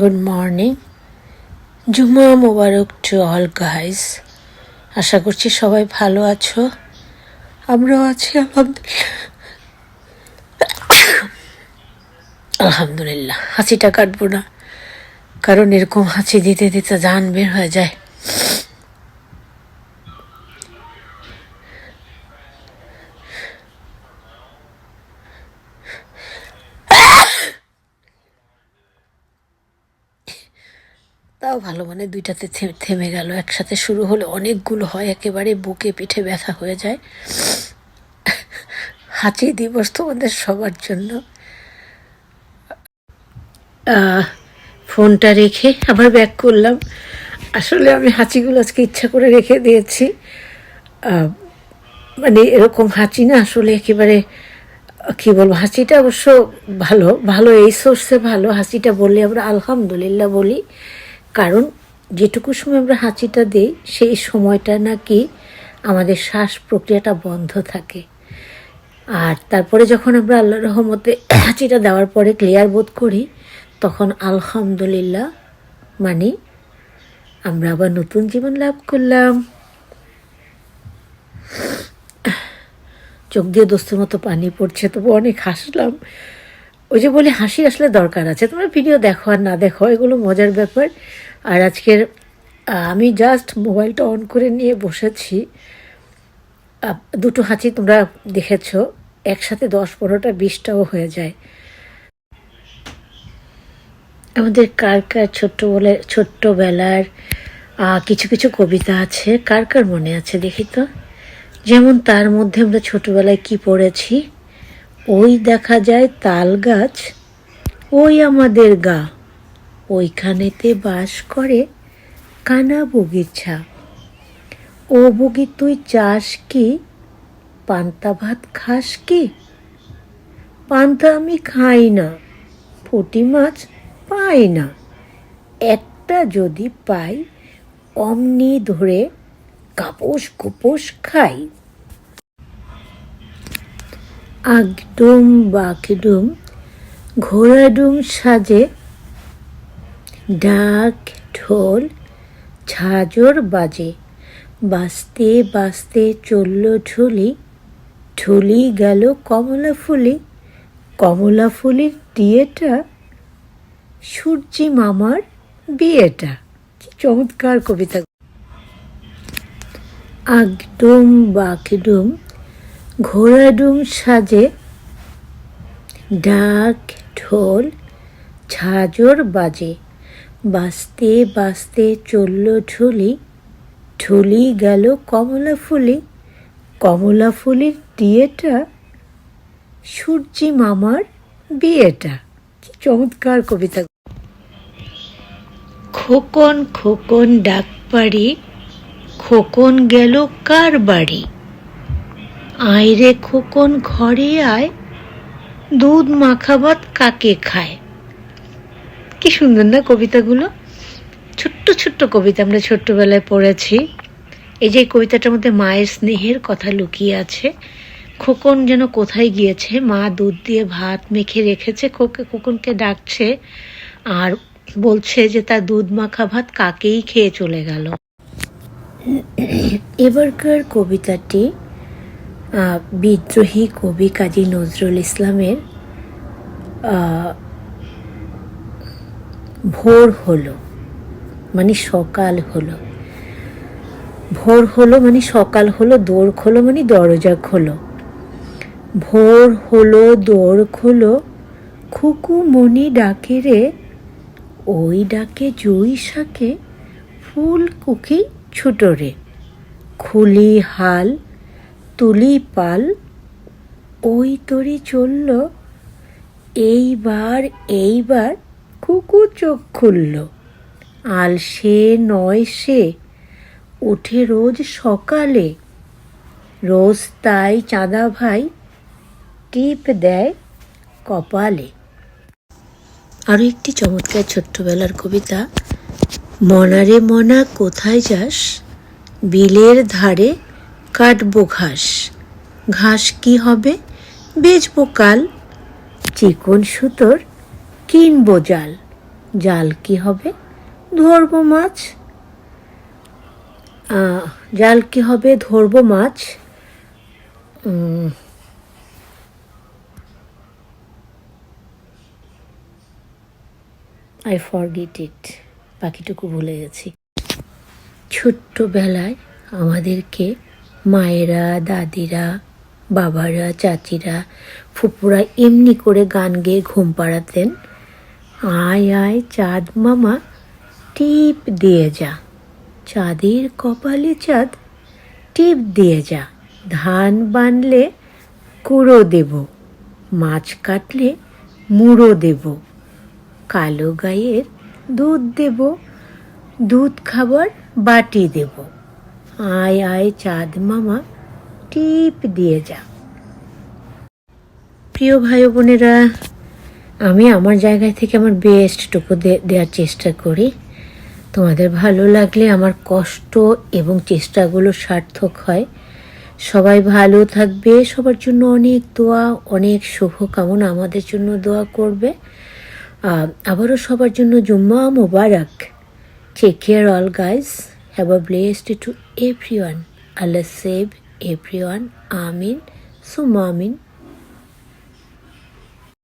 Good morning জুমা মোবারক to all guys আশা করছি সবাই ভালো আছো। আমরাও আছি, আলহামদুলিল্লাহ। আলহামদুলিল্লাহ। হাসিটা কাটবো না। কারণ এরকম হাসি দিতে দিতে জান বের হয়ে যায়। তাও ভালো মানে দুইটাতে থেমে গেল। একসাথে শুরু হলে অনেকগুলো হয়, একেবারে বুকে পিঠে ব্যথা হয়ে যায়। হাঁচি দিবস তোমাদের সবার জন্য। ফোনটা রেখে আবার ব্যাক করলাম। আসলে আমি হাঁচিগুলো আজকে ইচ্ছা করে রেখে দিয়েছি। মানে এরকম হাঁচি না আসলে একেবারে, কি বলব হাসিটা অবশ্য ভালো ভালো এই সোর্সে ভালো। হাসিটা বললে আমরা আলহামদুলিল্লাহ বলি। কারণ যেটুকু সময় আমরা হাঁচিটা দিই, সেই সময়টা নাকি আমাদের শ্বাস প্রক্রিয়াটা বন্ধ থাকে। আর তারপরে যখন আমরা আল্লাহ রহমতে হাঁচিটা দেওয়ার পরে ক্লিয়ার বোধ করি, তখন আলহামদুলিল্লাহ মানে আমরা আবার নতুন জীবন লাভ করলাম। চোখ দিয়ে দোস্তের মতো পানি পড়ছে, তবু অনেক হাসলাম। ওই যে বলি হাসি আসলে দরকার আছে। তোমরা ভিডিও দেখো আর না দেখো, এগুলো মজার ব্যাপার। আর আজকের আমি জাস্ট মোবাইলটা অন করে নিয়ে বসেছি। দুটো হাঁচি তোমরা দেখেছ। একসাথে দশ পনেরোটা, বিশটাও হয়ে যায়। আমাদের কার কার ছোট্ট বলে, ছোট্টবেলার কিছু কিছু কবিতা আছে। কার কার মনে আছে দেখি তো? যেমন তার মধ্যে আমরা ছোটবেলায় কি পড়েছি? ওই দেখা যায় তাল গাছ, ওই আমাদের গা। ওইখানেতে বাস করে কানা বগিচা ও বগি, তুই চাস কি? পান্তা ভাত খাস কি? পান্তা আমি খাই না, পুঁটি মাছ পাই না। একটা যদি পাই, অমনি ধরে কাপোস কুপোস খাই। আগডুম বাকডুম ঘোড়াডুম সাজে, ডাক ঢোল, ঝাঁঝর বাজে। বাজতে বাজতে চলল ঢুলি ঢুলি গেল কমলা ফুলি। কমলা ফুলির দিয়েটা, সূর্যি মামার বিয়েটা। কি চমৎকার কবিতা। আগডুম বাকডুম ঘোড়াডুম সাজে, ডাক ঢোল ঝাঁঝর বাজে। বাজতে বাজতে চলল ঢুলি ঢুলি গেল কমলা ফুলি কমলা ফুলির দিয়েটা, সূর্যি মামার বিয়েটা। কি চমৎকার কবিতা। খোকন খোকন ডাক পাড়ি, খোকন গেল কার বাড়ি? আয় রে খোকন, ঘরে আয়। দুধ মাখাবাত কাকে খায়? কি সুন্দর না কবিতাগুলো? ছোট্ট ছোট্ট কবিতা আমরা ছোট্টবেলায় পড়েছি। এই যে কবিতাটার মধ্যে মায়ের স্নেহের কথা লুকিয়ে আছে, খোকন যেন কোথায় গিয়েছে? মা দুধ দিয়ে ভাত মেখে রেখেছে, খোকে, খোকনকে ডাকছে আর বলছে যে তার দুধ মাখা ভাত কাকেই খেয়ে চলে গেল। এবারকার কবিতাটি বিদ্রোহী কবি কাজী নজরুল ইসলামের ভোর হলো মানে সকাল হলো। ভোর হলো মানে সকাল হলো দৌড় খোলো মানে দরজা খোলো। ভোর হলো দৌড় খোলো খুকু মনি ডাকে রে, ওই ডাকে জুই শাকে ফুল কুকি ছুটো রে। খুলি হাল তুলি পাল, ওই তরি চলল। এইবার এইবার কুকু চোখ খুলল। আল সে নয় সে, উঠে রোজ সকালে। রোজ তাই চাঁদা ভাই টিপ দেয় কপালে। আরও একটি চমৎকার ছোট্টবেলার কবিতা, মনারে মনা, কোথায় যাস? বিলের ধারে কাটবো ঘাস। ঘাস কি হবে? বেচবো কাল। চিকন সুতোর কিনবো জাল। জাল কি হবে? ধরবো মাছ। জাল কি হবে? ধরবো মাছ। আই ফরগেট ইট বাকিটুকু ভুলে গেছি। ছোট্টবেলায় আমাদেরকে মায়েরা, দাদিরা, বাবারা, চাচিরা, ফুপুরা এমনি করে গান গেয়ে ঘুম পাড়াতেন। আয় আয়, চাঁদ মামা, টিপ দিয়ে যা। চাঁদের কপালে চাঁদ, টিপ দিয়ে যা। ধান বানলে কুড়ো দেব, মাছ কাটলে মুড়ো দেব, কালো গায়ের দুধ দেব, দুধ খাবার বাটি দেব। আয় আয় চাঁদ মামা, টিপ দিয়ে যা। প্রিয় ভাই বোনেরা, আমি আমার জায়গায় থেকে আমার বেস্টটুকু দেওয়ার চেষ্টা করি। তোমাদের ভালো লাগলে আমার কষ্ট এবং চেষ্টাগুলো সার্থক হয়। সবাই ভালো থাকবে, সবার জন্য অনেক দোয়া, অনেক শুভকামনা আমাদের জন্য দোয়া করবে। আবারও সবার জন্য জুম্মা মোবারক। Take care all guys a blessed to every one Allah save every one আমিন সুমামিন